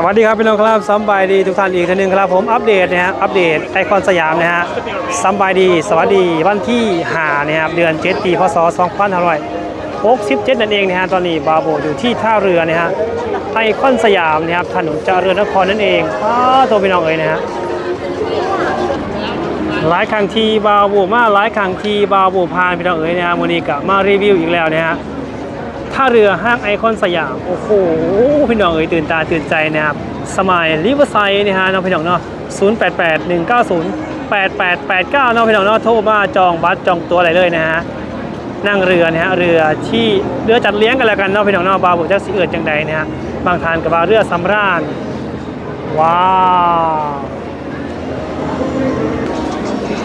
สวัสดีครับพี่น้องครับสำบายดีทุกท่านอีกท่านหนึ่งครับผมอัปเดตนะฮะอัปเดตไอคอนสยามนะฮะสำบายดี สวัสดีวันที่5นะครับเดือน7ปีพศ2567นั่นเองนะฮะตอนนี้บาโบอยู่ที่ท่าเรือนะฮะไอคอนสยามนะครับถนนเจริญนครนั่นเองอ้าตัวพี่น้องเอ๋ยนะฮะหลายครั้งทีบาโบมาหลายครั้งทีบาโบพานพี่น้องเอ๋ยนะฮะวันนี้ก็มารีวิวอีกแล้วนะฮะ ท่าเรือห้างไอคอนสยาม โอ้โห พี่น้องเอ๋ยตื่นตาตื่นใจนะครับ สมัยริเวอร์ไซด์นะฮะน้องพี่น้องเนาะ088 190 8889เนาะพี่น้องเนาะโทรมาจองบัตรจองตัวอะไรเลยนะฮะนั่งเรือนะฮะเรือที่เรือจัดเลี้ยงกันแล้วกันเนาะพี่น้องเนาะบาบุจักสิเอิดจังใดนะฮะบางทานกับบาเรือสำราญว้าว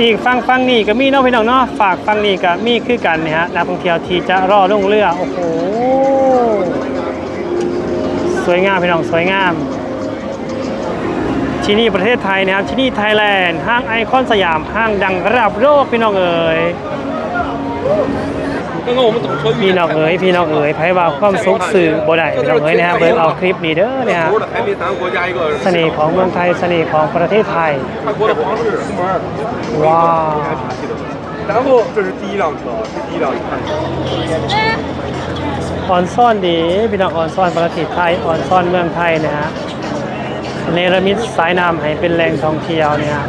อีกฟังฟังนี่ก็มีน้องพี่น้องเนาะฝากฟังนี่ก็มีคือกันนะฮะนักท่องเที่ยวที่จะรอลงเรือโอ้โหสวยงามพี่น้องสวยงามที่นี่ประเทศไทยนะครับที่นี่ไทยแลนด์ห้างไอคอนสยามห้างดังระดับโลกพี่น้องเอ๋ย พี่น้องเอ๋ยพี่น้องเอ๋ยไพ่ว่าความสุขสื่อบ่ได้พี่น้องเอ๋ยนะฮะเบิร์เอาคลิปนี้เด้อเนี่ยฮะเสน่ห์ของเมืองไทยเสน่ห์ของประเทศไทยว้าวออนซ่อนดีพี่น้องออนซ่อนประเทศไทยออนซ่อนเมืองไทยนะฮะเนรมิตสายน้ำให้เป็นแหล่งท่องเที่ยวเนี่ย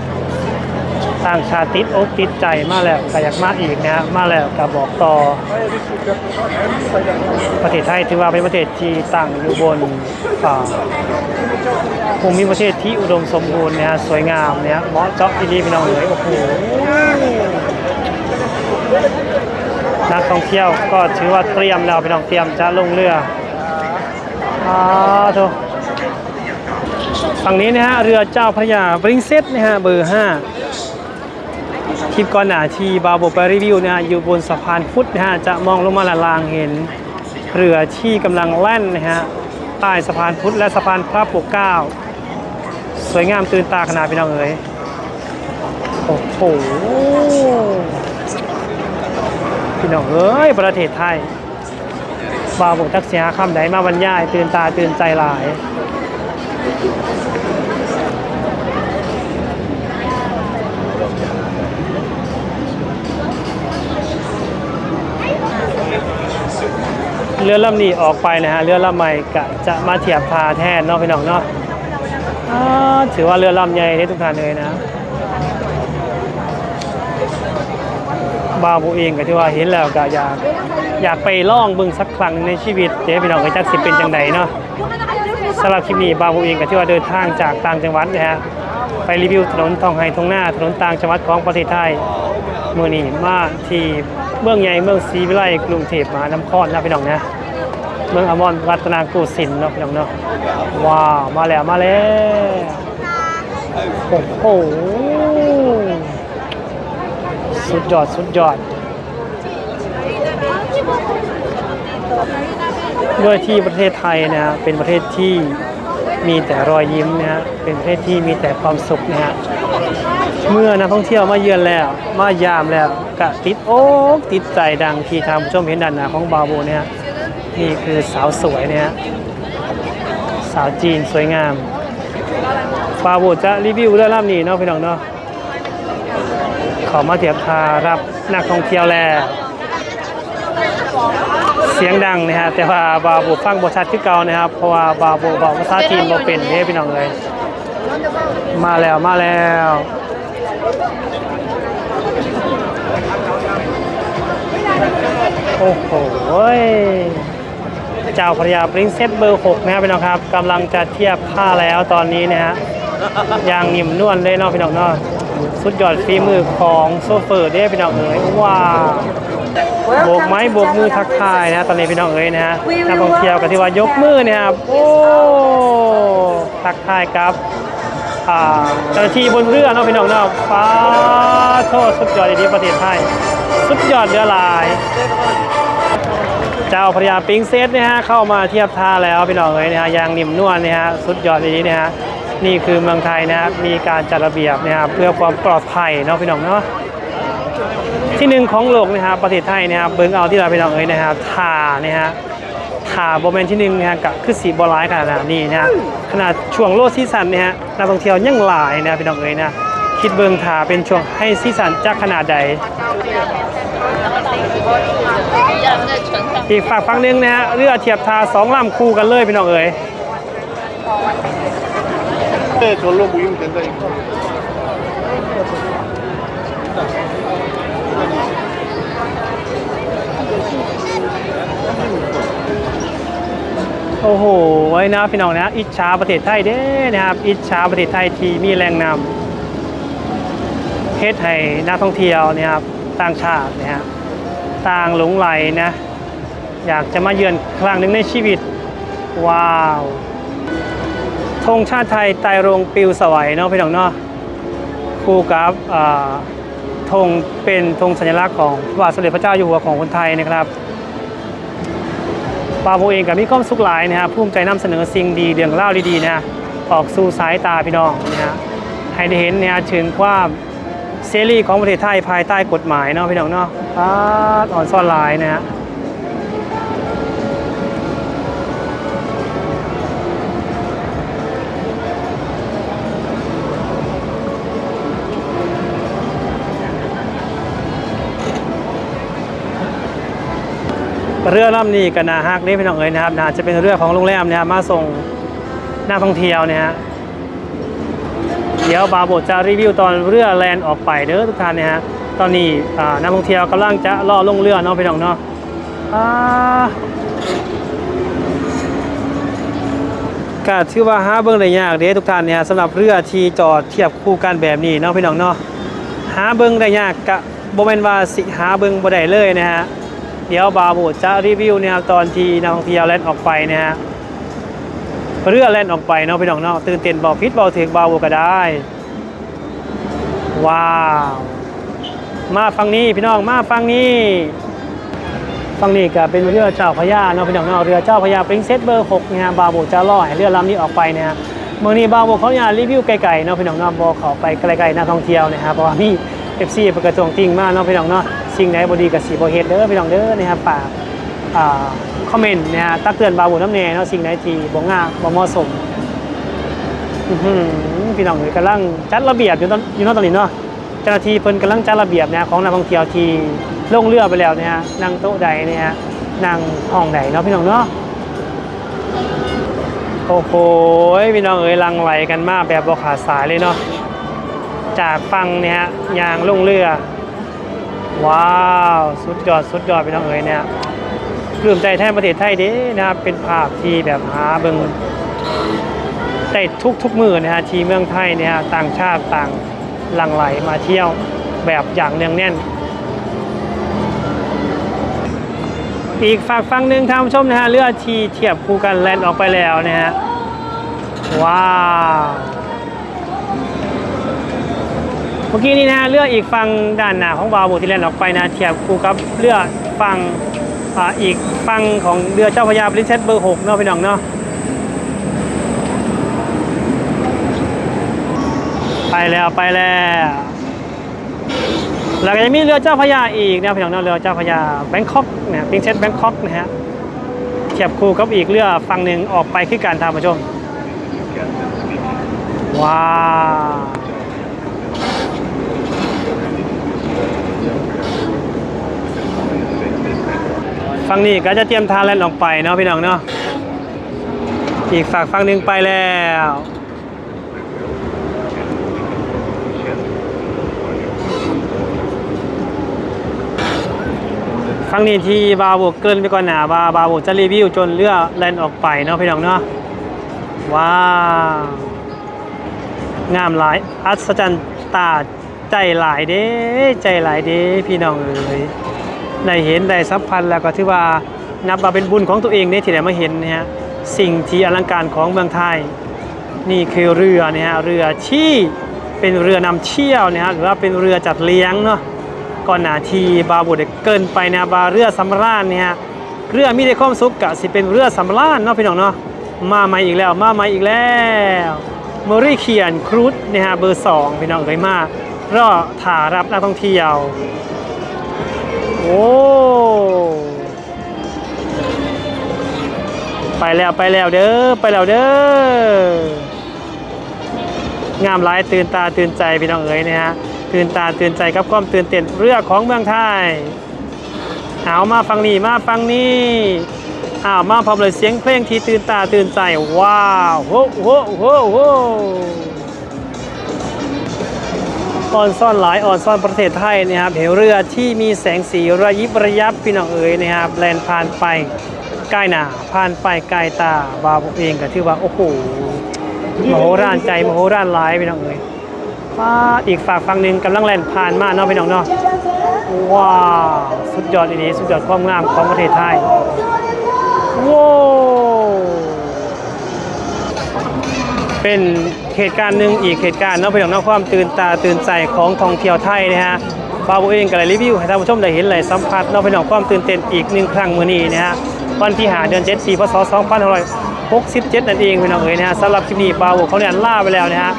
ต่างชาติติดอกติดใจมาแล้วก็อยากมาอีกนะมาแล้วก็บอกต่อ ประเทศไทยถือว่าเป็นประเทศที่ตั้งอยู่บนอ่าภูมิประเทศที่อุดมสมบูรณ์นะฮะสวยงามเนี่ยเหมาะเจาะที่นี่พี่น้องเอ๋ยโอ้โหนักท่องเที่ยวก็ถือว่าเตรียมแล้วพี่น้องเตรียมจะลงเรืออาโถฝั่งนี้นะฮะเรือเจ้าพระยาบริงเซตนะฮะเบอร์5 คลิปก่อนหน้าที่บาโบไปรีวิวนะฮะอยู่บนสะพานพุทธนะฮะจะมองลงมาละลางเห็น เรือที่กำลังแล่นนะฮะใต้สะพานพุทธและสะพานพระปกเก้าสวยงามตื่นตาขนาดพี่น้องเอ๋ยโอ้โหพี่น้องเอ้ยประเทศไทยบาวบทักเสียคำใดมาบรรยายตื่นตาตื่นใจหลาย เรือลำนี้ออกไปนะฮะเรือลำใหม่กะจะมาเทียบท่าแทนเนาะพี่น้องเนาะถือว่าเรือลำใหญ่ที่ทุกท่านเลยนะบาวบูเองก็ที่ว่าเห็นแล้วก็อยากอยากไปล่องบิ่งสักครั้งในชีวิตเดี๋ยวพี่น้องก็จักสิเป็นจังไดเนาะสำหรับคลิปนี้บาวบูเองก็ที่ว่าเดินทางจากต่างจังหวัดนะฮะไปรีวิวถนนทองไฮทองหน้าถนนต่างจังหวัดของประเทศไทยเมื้อนี้มาที่ เมืองใหญ่เมืองศรีวิไลกรุงเทพมหานครนะพี่น้องนะเมืองอมรรัตนโกสินทร์เนาะพี่น้องเนาะว้าวมาแล้วมาแล้วโอ้โหสุดยอดสุดยอดด้วยที่ประเทศไทยนะฮะเป็นประเทศที่มีแต่รอยยิ้มนะฮะเป็นประเทศที่มีแต่ความสุขนะฮะ เมื่อนักท่องเที่ยวมาเยือนแล้ว มายามแล้วกะติดโอ๊กติดใจดังที่ทางผู้ชมเห็นด้านหน้าของบาโบเนี่ยฮะนี่คือสาวสวยเนี่ยสาวจีนสวยงามบาโบจะรีวิวเรื่องล่ำนี้เนาะพี่น้องเนาะขอมาเทียบทารับนักท่องเที่ยวแล้วเสียงดังนะฮะแต่ว่าบาโบฟังบชัดที่เก่านะครับเพราะว่าบาโบบอกภาษาจีนบ่เป็นเด้พี่น้องเลยมาแล้วมาแล้ว โอ้โหเจ้าพระยาปริงเซตเบอร์ 6 นะครับพี่น้องครับกำลังจะเทียบท่าแล้วตอนนี้นะฮะอย่างนิ่มนวลเลยเนาะพี่น้องเนาะสุดยอดฝีมือของโซเฟอร์เด้พี่น้องเอ๋ยว้าวโบกไม้โบกมือทักทายนะตอนนี้พี่น้องเอ๋ยนะฮะนักท่องเที่ยวกันที่ว่ายกมือเนี่ยครับโอ้ทักทายครับ เจ้าหน้าที่บนเรือเนาะพี่น้องเนาะฟ้าโทษสุดยอดดีประเทศไทย สุดยอดเรือลาย เจ้าพระยาปิงเซตเนี่ยฮะเข้ามาเทียบท่าแล้วพี่น้องเอ๋ยนะฮะยางนิ่มนวลเนี่ยฮะสุดยอดดีเนี่ยฮะนี่คือเมืองไทยนะครับมีการจัดระเบียบนะครับเพื่อความปลอดภัยเนาะพี่น้องเนาะที่หนึ่งของโลกนะครับประเทศไทยนะครับเบิ้งเอาที่เราพี่น้องเอ๋ยนะครับท่านี่ฮะ ถาโบริเวณที่หนึ่งนะฮะกับคือสีบอลายขนาดนี้นะฮะขนาดช่วงโลดซีซันนะฮะนักท่องเที่ยวยังหลายนะพี่น้องเอ๋ยนะคิดเบิงถาเป็นช่วงให้ซีซันจาขนาดใดอีกฝากฟังหนึ่งนะฮะเรือเทียบทาสองลำคู่กันเลยพี่น้องเอ๋ยเออชนลงบุยมัเป็นได้ โอ้โหไว้นะพี่น้องนะอิจฉาประเทศไทยเด้นะครับอิจฉาประเทศไทยที่มีแรงนำเฮ็ดให้นักท่องเที่ยวนะครับต่างชาตินะฮะต่างหลงไหลนะ อยากจะมาเยือนครั้งหนึ่งในชีวิต ว้าวธงชาติไทยไตรรงปิวสวัยเนาะพี่น้องเนาะคู่กับธงเป็นธงสัญลักษณ์ของพระบาทสมเด็จพระเจ้าอยู่หัวของคนไทยนะครับ ปาโบเองกับมีความสุขหลายนะฮะภูมิใจนำเสนอสิ่งดีเรื่องเล่าวดีๆนะฮะออกสู่สายตาพี่น้องนะฮะให้ได้เห็นนะฮะถึงความเสรีของประเทศไทยภายใต้กฎหมายเนาะพี่น้องเนาะอ่าอ่อนซ่อนหลายนะฮะ เรือลำนี้กันนาฮักนี่พี่น้องเอ๋ยนะครับนะจะเป็นเรือของโรงแรมเนี่ยมาส่งนักท่องเที่ยวเนี่ยฮะเดี๋ยวบาโบจะรีวิวตอนเรือแลนด์ออกไปเด้อทุกท่านนะฮะตอนนี้อ่านักท่องเที่ยวกำลังจะล่อลงเรือเนาะพี่น้องเนาะอ่าก็ถือว่าหาเบิ่งได้ยากเด้ทุกท่านเนี่ยสำหรับเรือที่จอดเทียบคู่กันแบบนี้เนาะพี่น้องเนาะหาเบิ่งได้ยากกะโบ่แม่นว่าสิหาเบิ่งบ่ได้เลยนะฮะ เดี๋ยวบาบทจะรีวิวเนี่ยครับตอนที่นักท่องเที่ยวแล่นออกไปนะฮะเรือแล่นออกไปเนาะพี่น้องเนาะตื่นเต้นเบาพิษเบาถึงเบาก็ได้ ว้าว มาฟังนี้พี่น้องมาฟังนี้ฟังนี้ก็เป็นเรือเจ้าพระยาเนาะพี่น้องเนาะเรือเจ้าพระยาปริงเซสเบอร์6นะฮะบาโบจะล่อให้เรือลำนี้ออกไปนะฮะเมื่อนี้บาโบเขาอยากรีวิวไกลๆเนาะพี่น้องเนาะบอเขาไปไกลๆนักท่องเที่ยวนะฮะเพราะว่ามีเอฟซีประกระจงจริงมากเนาะพี่น้องเนาะ สิ่งไหนบดีกับสีบเฮดเด้อพี่น้องเด้อนะครับฝากคอมเมนต์นะฮะตักเตือนบาบุน้ำเนเนาะสิ่งไหนที่บ่งามบ่เหมาะสมพี่น้องเอ๋ยกำลังจัดระเบียบอยู่ตอนอยู่นาะตอนนี้เนาะเจ้าหน้าที่เพิ่นกำลังจัดระเบียบนะของนักท่องเที่ยวที่ลงเรือไปแล้วเนี่ยนั่งโต๊ะใดเนี่ยนั่งห้องใดเนาะพี่น้องเนาะโอ้โหพี่น้องเอ๋ยลังไหลกันมากแบบบ่ขาดสายเลยเนาะจากฟังเนี่ยยางลงเรือ ว้าว สุดยอดสุดยอดพี่น้องเอ๋ยเนี่ยปลื้มใจแทนประเทศไทยเด้นะครับเป็นภาพที่แบบหาเบิงได้ทุกทุกมือนะฮะที่เมืองไทยเนี่ยฮะต่างชาติต่างหลั่งไหลมาเที่ยวแบบอย่างเนืองแน่น อีกฝากฟังหนึ่งท่านผู้ชมนะฮะเรือที่เทียบคู่กันแลนออกไปแล้วนะฮะว้าว มื่อกี้นี้นะเรืออีกฝั่งด้านหน้าของบาวโบที่แลนออกไปนะเทียบคู่กับเรือฝั่งอีกฝั่งของเรือเจ้าพระยาปริเซสเบอร์หกเนาะพี่น้องเนาะไปแล้วไปแล้วแล้วก็จะมีเรือเจ้าพระยาอีกนะพี่น้องเนาะเรือเจ้าพระยาแบงคอกนะปริเซสแบงคอกนะฮะเทียบคู่กับอีกเรือฝั่งหนึ่งออกไปคือการทางผู้ชมว้า ฝั่งนี้ก็จะเตรียมทาแลนด์ออกไปเนาะพี่น้องเนาะอีกฝากฝั่งหนึ่งไปแล้วฟังนี้ที่บาโบเกินไปก่อนหนาบาบาโบจะรีวิวจนเรือแลนออกไปเนาะพี่น้องเนาะว้าวงามหลาย อัศจรรย์ตาใจหลายเด้ ใจหลายเด้ พี่น้องเอ๋ย ได้เห็นได้สัมพันธ์แล้วก็ถือว่านับว่าเป็นบุญของตัวเองเนี่ยที่ได้มาเห็นนะฮะสิ่งที่อลังการของเมืองไทย นี่คือเรือนี่ยฮะเรือที่เป็นเรือนำเที่ยวนะฮะหรือว่าเป็นเรือจัดเลี้ยงเนาะก่อนหน้าที่บาบุดเกินไปนะบาเรือสำราญเนี่ยเรือมีได้ความสุขกะสิเป็นเรือสำราญเนาะพี่น้องเนาะมาใหม่อีกแล้วมาใหม่อีกแล้วเมอรี่เขียนครูดนี่ฮะเบอร์สองพี่น้องเอ้ยมารอถ่ารับนักท่องเที่ยว โอ้ ไปแล้วไปแล้วเด้อ ไปแล้วเด้องามหลายตื่นตาตื่นใจพี่น้องเอ๋ยนะฮะตื่นตาตื่นใจกับความตื่นเต้นเรื่องของเมืองไทยเอามาฟังนี่มาฟังนี่อ้าวมาพร้อมเลยเสียงเพลงที่ตื่นตาตื่นใจว้าวโหโหโหโห ออนซ่อนหลายออนซ่อนประเทศไทยนะครับเหวเรือที่มีแสงสีระยิบระยับพี่น้องเอ๋ยนะครับแลนผ่านไปใกล้หน้าผ่านไปใกล้ตาบาวเองก็ถือว่าโอ้โหมโหฬารใจมโหฬารหลายพี่น้องเอ้ยฟ้าอีกฝากฝั่งหนึ่งกำลังแล่นผ่านมาเนาะพี่น้องเนาะว้าวสุดยอดอีนี้สุดยอดความงามของประเทศไทยว้าวเป็น เหตุการณ์หนึ่งอีกเหตุการณ์เนาะพี่น้องเนาะความตื่นตาตื่นใจของท่องเที่ยวไทยนะฮะบาวเองก็เลยรีวิวให้ท่านผู้ชมได้เห็นเลยสัมผัสเนาะพี่น้องความตื่นเต้นอีกหนึ่งครั้งมื้อนี้นะฮะวันที่หาเดือน7ปีพศ2567นั่นเองพี่น้องเอ๋ยนะฮะสำหรับคลิปนี้บาวเขาเนี่ยล่าไปแล้วนะฮะ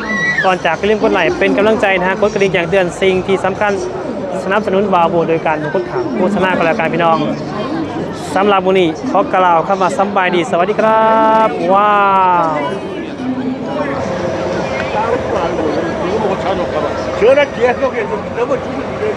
ก่อนจากก็เรื่องกดไลค์เป็นกำลังใจนะฮะกดกระดิ่งอย่างเตือนสิ่งที่สำคัญสนับสนุนบาวโบโดยการกดข่าวโฆษณาก็แล้วกันพี่น้องสำหรับวันนี้ขอกล่าวคำว่าสบายดีสวัสดีครับ ว้าว 전화 계속해서 너무 기분이 그래.